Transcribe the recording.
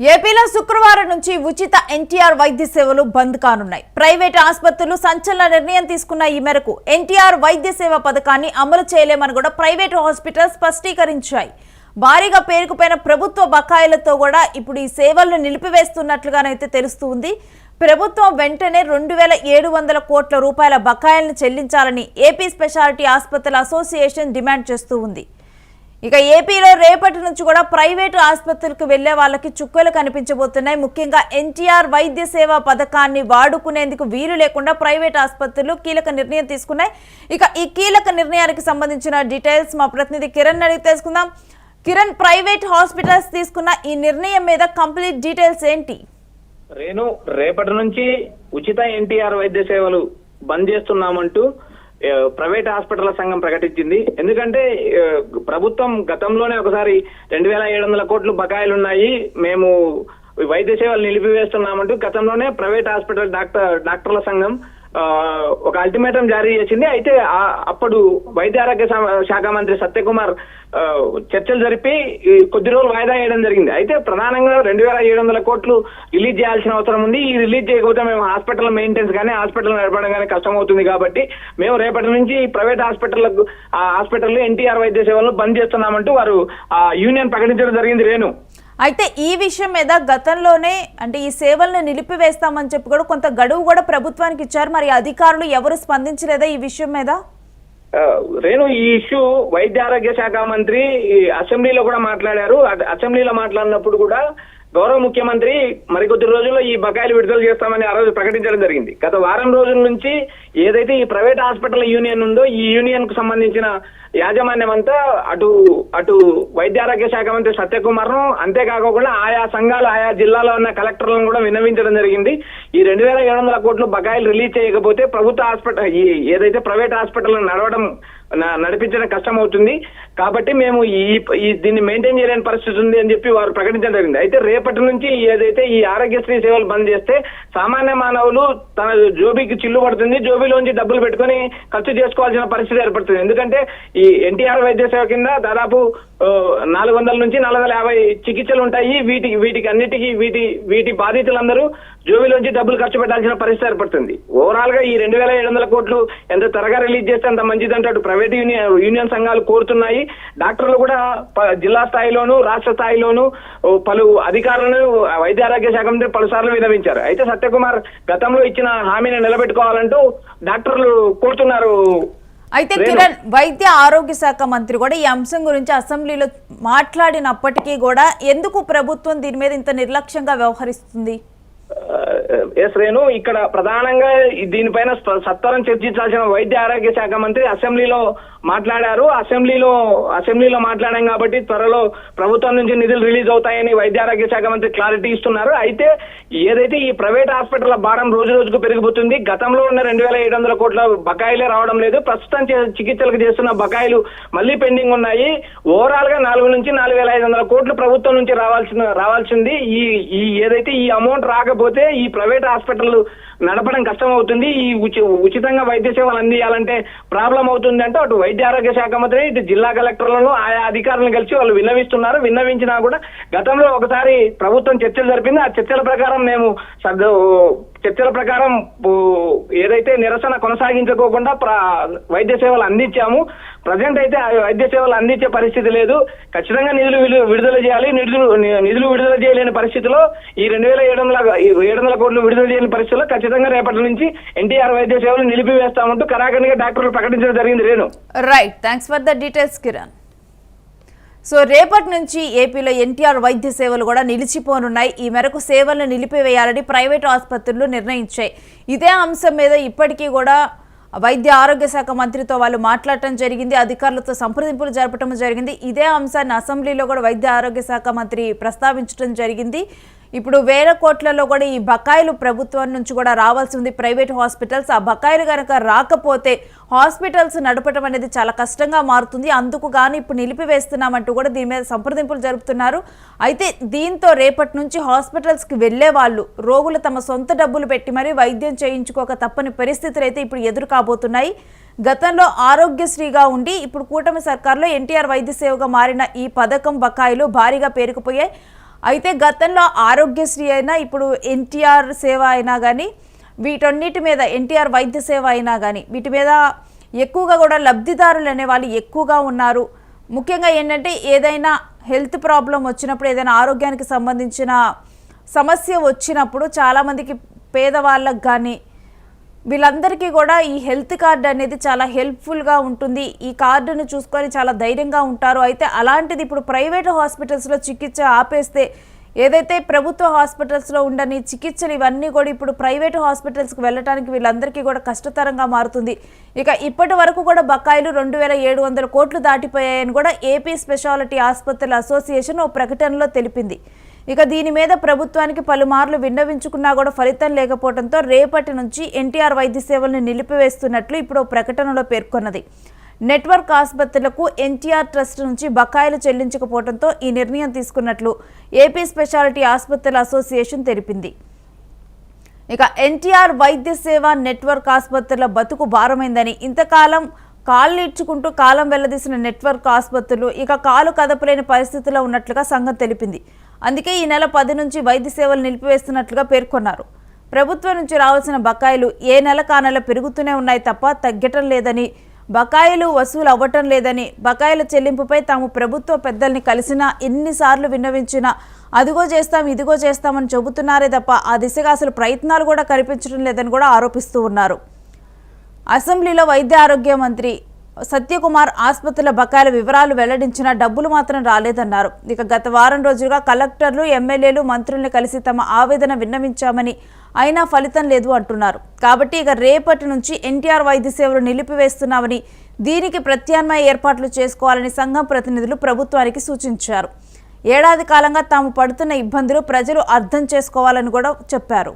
ఏపీలో శుక్రవారం నుంచి ఉచిత ఎన్టీఆర్ వైద్య సేవలు బంద్ కానున్నాయి. ప్రైవేట్ ఆసుపత్రులు సంచలన నిర్ణయం తీసుకున్న ఈ మేరకు ఎన్టీఆర్ వైద్య సేవ పథకాన్ని అమలు చేయలేమని కూడా ప్రైవేట్ హాస్పిటల్ స్పష్టీకరించాయి. భారీగా పేరుకుపోయిన ప్రభుత్వ బకాయిలతో కూడా ఇప్పుడు ఈ సేవలను నిలిపివేస్తున్నట్లుగానైతే తెలుస్తుంది ప్రభుత్వం వెంటనే రెండు వేల ఏడు వందల కోట్ల రూపాయల బకాయిలను చెల్లించాలని ఏపీ స్పెషాలిటీ ఆసుపత్రుల అసోసియేషన్ డిమాండ్ చేస్తూ ఉంది. ఇక ఏపీలో రేపటి నుంచి కూడా ప్రైవేటు ఆసుపత్రులకు వెళ్ళే వాళ్ళకి చుక్కలు కనిపించబోతున్నాయి. ముఖ్యంగా ఎన్టీఆర్ వైద్య సేవ పథకాన్ని వాడుకునేందుకు వీలు లేకుండా ప్రైవేట్ ఆసుపత్రులు కీలక నిర్ణయం తీసుకున్నాయి. ఇక ఈ కీలక నిర్ణయానికి సంబంధించిన డీటెయిల్స్ మా ప్రతినిధి కిరణ్ అడిగి తెలుసుకుందాం. కిరణ్ ప్రైవేట్ హాస్పిటల్స్ తీసుకున్న ఈ నిర్ణయం మీద కంప్లీట్ డీటెయిల్స్ ఏంటి? రేణు రేపటి నుంచి ఉచిత ఎన్టీఆర్ వైద్య సేవలు బంద్ చేస్తున్నామంటూ ప్రైవేట్ హాస్పిటల్ సంఘం ప్రకటించింది. ఎందుకంటే ప్రభుత్వం గతంలోనే ఒకసారి రెండు వేల ఏడు వందల కోట్లు బకాయిలు ఉన్నాయి మేము వైద్య సేవలు నిలిపివేస్తున్నామంటూ గతంలోనే ప్రైవేట్ హాస్పిటల్ డాక్టర్ డాక్టర్ల సంఘం ఒక అల్టిమేటం జారీ చేసింది. అయితే అప్పుడు వైద్య ఆరోగ్య శాఖ మంత్రి సత్యకుమార్ చర్చలు జరిపి కొద్ది రోజులు వాయిదా వేయడం జరిగింది. అయితే ప్రధానంగా రెండు వేల ఏడు వందల కోట్లు రిలీజ్ చేయాల్సిన అవసరం ఉంది. ఈ రిలీజ్ చేయకపోతే మేము హాస్పిటల్ మెయింటెన్స్ కానీ హాస్పిటల్ నడపడం కానీ కష్టం అవుతుంది కాబట్టి మేము రేపటి నుంచి ప్రైవేట్ హాస్పిటల్లకు ఆ హాస్పిటల్ ఎన్టీఆర్ వైద్య సేవలను బంద్ చేస్తున్నామంటూ వారు ఆ యూనియన్ ప్రకటించడం జరిగింది రేణు. అయితే ఈ విషయం మీద గతంలోనే అంటే ఈ సేవలను నిలిపివేస్తామని చెప్పి కూడా కొంత గడువు కూడా ప్రభుత్వానికి ఇచ్చారు. మరి అధికారులు ఎవరు స్పందించలేదా ఈ విషయం మీద? రేణు ఈ ఇష్యూ వైద్య ఆరోగ్య శాఖ మంత్రి ఈ అసెంబ్లీలో కూడా మాట్లాడారు. అసెంబ్లీలో మాట్లాడినప్పుడు కూడా గౌరవ ముఖ్యమంత్రి మరికొద్ది రోజుల్లో ఈ బకాయిలు విడుదల చేస్తామని ఆ రోజు ప్రకటించడం జరిగింది. గత వారం రోజుల నుంచి ఏదైతే ఈ ప్రైవేట్ హాస్పిటల్ యూనియన్ ఉందో ఈ యూనియన్కు సంబంధించిన యాజమాన్యం అంతా అటు అటు వైద్య ఆరోగ్య శాఖ మంత్రి సత్యకుమార్ను అంతేకాకుండా ఆయా సంఘాలు ఆయా జిల్లాలో ఉన్న కలెక్టర్లను కూడా విన్నవించడం జరిగింది. ఈ రెండు వేల ఏడు వందల కోట్లు బకాయిలు రిలీజ్ చేయకపోతే ప్రభుత్వ హాస్పిటల్ ఈ ఏదైతే ప్రైవేట్ హాస్పిటల్ నడవడం నడిపించడం కష్టం అవుతుంది కాబట్టి మేము ఈ దీన్ని మెయింటైన్ చేయలేని పరిస్థితి ఉంది అని చెప్పి వారు ప్రకటించడం జరిగింది. అయితే రేపటి నుంచి ఏదైతే ఈ ఆరోగ్యశ్రీ సేవలు బంద్ చేస్తే సామాన్య మానవులు తన జోబీకి చిల్లు పడుతుంది. జోబీలోంచి డబ్బులు పెట్టుకొని ఖర్చు చేసుకోవాల్సిన పరిస్థితి ఏర్పడుతుంది. ఎందుకంటే ఈ ఎన్టీఆర్ వైద్య సేవ కింద దాదాపు నాలుగు వందల నుంచి నాలుగు వందల యాభై చికిత్సలు ఉంటాయి. వీటికి వీటికి అన్నిటికీ వీటి వీటి బాధితులందరూ జోబీలోంచి డబ్బులు ఖర్చు పెట్టాల్సిన పరిస్థితి ఏర్పడుతుంది. ఓవరాల్గా ఈ రెండు వేల ఏడు వందల కోట్లు ఎంత త్వరగా రిలీజ్ చేస్తే అంత మంచిదంటే అంటాడు ప్రైవేట్ యూనియన్ యూనియన్ సంఘాలు కోరుతున్నాయి. డాక్టర్లు కూడా జిల్లా స్థాయిలోను రాష్ట్ర స్థాయిలోను పలు అధికారులను వైద్య ఆరోగ్య శాఖ మంత్రి పలుసార్లు వినవించారు. అయితే సత్యకుమార్ గతంలో ఇచ్చిన హామీని నిలబెట్టుకోవాలంటూ డాక్టర్లు కోరుతున్నారు. అయితే రేణు. కిరణ్ వైద్య ఆరోగ్య శాఖ మంత్రి కూడా ఈ అంశం గురించి అసెంబ్లీలో మాట్లాడినప్పటికీ కూడా ఎందుకు ప్రభుత్వం దీని మీద ఇంత నిర్లక్ష్యంగా వ్యవహరిస్తుంది? ఎస్ రేణు ఇక్కడ ప్రధానంగా దీనిపైన సత్వరం చర్చించాల్సిన వైద్య ఆరోగ్య శాఖ మంత్రి అసెంబ్లీలో మాట్లాడారు. అసెంబ్లీలో అసెంబ్లీలో మాట్లాడాం కాబట్టి త్వరలో ప్రభుత్వం నుంచి నిధులు రిలీజ్ అవుతాయని వైద్య ఆరోగ్య శాఖ మంత్రి క్లారిటీ ఇస్తున్నారు. అయితే ఏదైతే ఈ ప్రైవేట్ హాస్పిటల్ భారం రోజు రోజుకు పెరిగిపోతుంది గతంలో ఉన్న రెండు వేల ఏడు వందల కోట్ల బకాయిలే రావడం లేదు. ప్రస్తుతం చే- చికిత్సలకు చేస్తున్న బకాయిలు మళ్ళీ పెండింగ్ ఉన్నాయి. ఓవరాల్గా నాలుగు నుంచి నాలుగు వేల ఐదు వందల కోట్లు ప్రభుత్వం నుంచి రావాల్సిన రావాల్సింది. ఈ ఈ ఏదైతే ఈ అమౌంట్ రాకపోతే ఈ ప్రైవేట్ హాస్పిటల్ నడపడం కష్టం అవుతుంది ఈ ఉచి- ఉచితంగా వైద్య సేవలు అందియాలంటే ప్రాబ్లం అవుతుంది అంటే అటు వైద్య ఆరోగ్య శాఖ మంత్రి ఇటు జిల్లా కలెక్టర్లను ఆయా అధికారులను కలిసి వాళ్ళు విన్నవిస్తున్నారు. విన్నవించినా కూడా గతంలో ఒకసారి ప్రభుత్వం చర్చలు జరిపింది. ఆ చర్చల ప్రకారం మేము చర్చల ప్రకారం ఏదైతే నిరసన కొనసాగించుకోకుండా వైద్య సేవలు అందించాము. ప్రజెంట్ అయితే ఆ వైద్య సేవలు అందించే పరిస్థితి లేదు. ఖచ్చితంగా నిధులు విడుదల చేయాలి. నిధులు నిధులు విడుదల చేయలేని పరిస్థితిలో ఈ రెండు వేల ఏడు వందల ఏడు వందల కోట్లు విడుదల చేయని పరిస్థితిలో ఖచ్చితంగా రేపటి నుంచి ఎన్టీఆర్ వైద్య సేవలు నిలిపివేస్తామంటూ కరాఖండిగా డాక్టర్లు ప్రకటించడం జరిగింది Renu. Right thanks for the details Kiran so రేపటి నుంచి ఏపీలో ఎన్టీఆర్ వైద్య సేవలు కూడా నిలిచిపోనున్నాయి. ఈ మేరకు సేవలను నిలిపివేయాలని ప్రైవేట్ ఆసుపత్రులు నిర్ణయించాయి. ఇదే అంశం మీద ఇప్పటికీ కూడా వైద్య ఆరోగ్య శాఖ మంత్రితో వాళ్ళు మాట్లాడటం జరిగింది. అధికారులతో సంప్రదింపులు జరపడం జరిగింది. ఇదే అంశాన్ని అసెంబ్లీలో కూడా వైద్య ఆరోగ్య శాఖ మంత్రి ప్రస్తావించడం జరిగింది. ఇప్పుడు వేల కోట్లలో కూడా ఈ బకాయిలు ప్రభుత్వం నుంచి కూడా రావాల్సి ఉంది. ప్రైవేట్ హాస్పిటల్స్ ఆ బకాయిలు కనుక రాకపోతే హాస్పిటల్స్ నడపడం అనేది చాలా కష్టంగా మారుతుంది. అందుకు గాను ఇప్పుడు నిలిపివేస్తున్నామంటూ కూడా దీని మీద సంప్రదింపులు జరుపుతున్నారు. అయితే దీంతో రేపటి నుంచి హాస్పిటల్స్కి వెళ్ళే వాళ్ళు రోగులు తమ సొంత డబ్బులు పెట్టి మరీ వైద్యం చేయించుకోక తప్పని పరిస్థితులు అయితే ఇప్పుడు ఎదురు కాబోతున్నాయి. గతంలో ఆరోగ్యశ్రీగా ఉండి ఇప్పుడు కూటమి సర్కార్లో ఎన్టీఆర్ వైద్య సేవగా మారిన ఈ పథకం బకాయిలు భారీగా పేరుకుపోయాయి. అయితే గతంలో ఆరోగ్యశ్రీ అయినా ఇప్పుడు ఎన్టీఆర్ సేవ అయినా కానీ వీటన్నిటి మీద ఎన్టీఆర్ వైద్య సేవ అయినా కానీ వీటి మీద ఎక్కువగా కూడా లబ్ధిదారులు అనే వాళ్ళు ఎక్కువగా ఉన్నారు. ముఖ్యంగా ఏంటంటే ఏదైనా హెల్త్ ప్రాబ్లం వచ్చినప్పుడు ఏదైనా ఆరోగ్యానికి సంబంధించిన సమస్య వచ్చినప్పుడు చాలామందికి పేదవాళ్ళకు కానీ వీళ్ళందరికీ కూడా ఈ హెల్త్ కార్డు అనేది చాలా హెల్ప్ఫుల్గా ఉంటుంది. ఈ కార్డును చూసుకొని చాలా ధైర్యంగా ఉంటారు. అయితే అలాంటిది ఇప్పుడు ప్రైవేట్ హాస్పిటల్స్లో చికిత్స ఆపేస్తే ఏదైతే ప్రభుత్వ హాస్పిటల్స్లో ఉండని చికిత్సలు ఇవన్నీ కూడా ఇప్పుడు ప్రైవేట్ హాస్పిటల్స్కి వెళ్ళడానికి వీళ్ళందరికీ కూడా కష్టతరంగా మారుతుంది. ఇక ఇప్పటి వరకు కూడా బకాయిలు రెండు వేల ఏడు వందల కోట్లు దాటిపోయాయని కూడా ఏపీ స్పెషాలిటీ ఆసుపత్రుల అసోసియేషన్ ఓ ప్రకటనలో తెలిపింది. ఇక దీని మీద ప్రభుత్వానికి పలుమార్లు విన్నవించుకున్నా కూడా ఫలితం లేకపోవడంతో రేపటి నుంచి ఎన్టీఆర్ వైద్య సేవలను నిలిపివేస్తున్నట్లు ఇప్పుడు ప్రకటనలో పేర్కొన్నది. నెట్వర్క్ ఆసుపత్రులకు ఎన్టీఆర్ ట్రస్ట్ నుంచి బకాయిలు చెల్లించకపోవడంతో ఈ నిర్ణయం తీసుకున్నట్లు ఏపీ స్పెషాలిటీ ఆసుపత్రుల అసోసియేషన్ తెలిపింది. ఇక ఎన్టీఆర్ వైద్య సేవ నెట్వర్క్ ఆసుపత్రుల బతుకు భారమైందని ఇంతకాలం కాళ్ళు ఇడ్చుకుంటూ కాలం వెల్లదీసిన నెట్వర్క్ ఆసుపత్రులు ఇక కాలు కదపలేని పరిస్థితిలో ఉన్నట్లుగా సంఘం తెలిపింది. అందుకే ఈ నెల పది నుంచి వైద్య సేవలు నిలిపివేస్తున్నట్లుగా పేర్కొన్నారు. ప్రభుత్వం నుంచి రావాల్సిన బకాయిలు ఏ నెల కానెల పెరుగుతూనే ఉన్నాయి తప్ప తగ్గటం లేదని బకాయిలు వసూలు అవ్వటం లేదని బకాయిల చెల్లింపుపై తాము ప్రభుత్వ పెద్దల్ని కలిసినా ఎన్నిసార్లు విన్నవించినా అదిగో చేస్తాం ఇదిగో చేస్తామని చెబుతున్నారే తప్ప ఆ దిశగా అసలు ప్రయత్నాలు కూడా కనిపించడం లేదని కూడా ఆరోపిస్తూ ఉన్నారు. అసెంబ్లీలో వైద్య ఆరోగ్య మంత్రి సత్యకుమార్ ఆసుపత్రుల బకాయిల వివరాలు వెల్లడించిన డబ్బులు మాత్రం రాలేదన్నారు. ఇక గత వారం రోజులుగా కలెక్టర్లు ఎమ్మెల్యేలు మంత్రుల్ని కలిసి తమ ఆవేదన విన్నవించామని అయినా ఫలితం లేదు అంటున్నారు. కాబట్టి ఇక రేపటి నుంచి ఎన్టీఆర్ వైద్య సేవలు నిలిపివేస్తున్నామని దీనికి ప్రత్యామ్నాయ ఏర్పాట్లు చేసుకోవాలని సంఘం ప్రతినిధులు ప్రభుత్వానికి సూచించారు. ఏడాది కాలంగా తాము పడుతున్న ఇబ్బందులు ప్రజలు అర్థం చేసుకోవాలని కూడా చెప్పారు.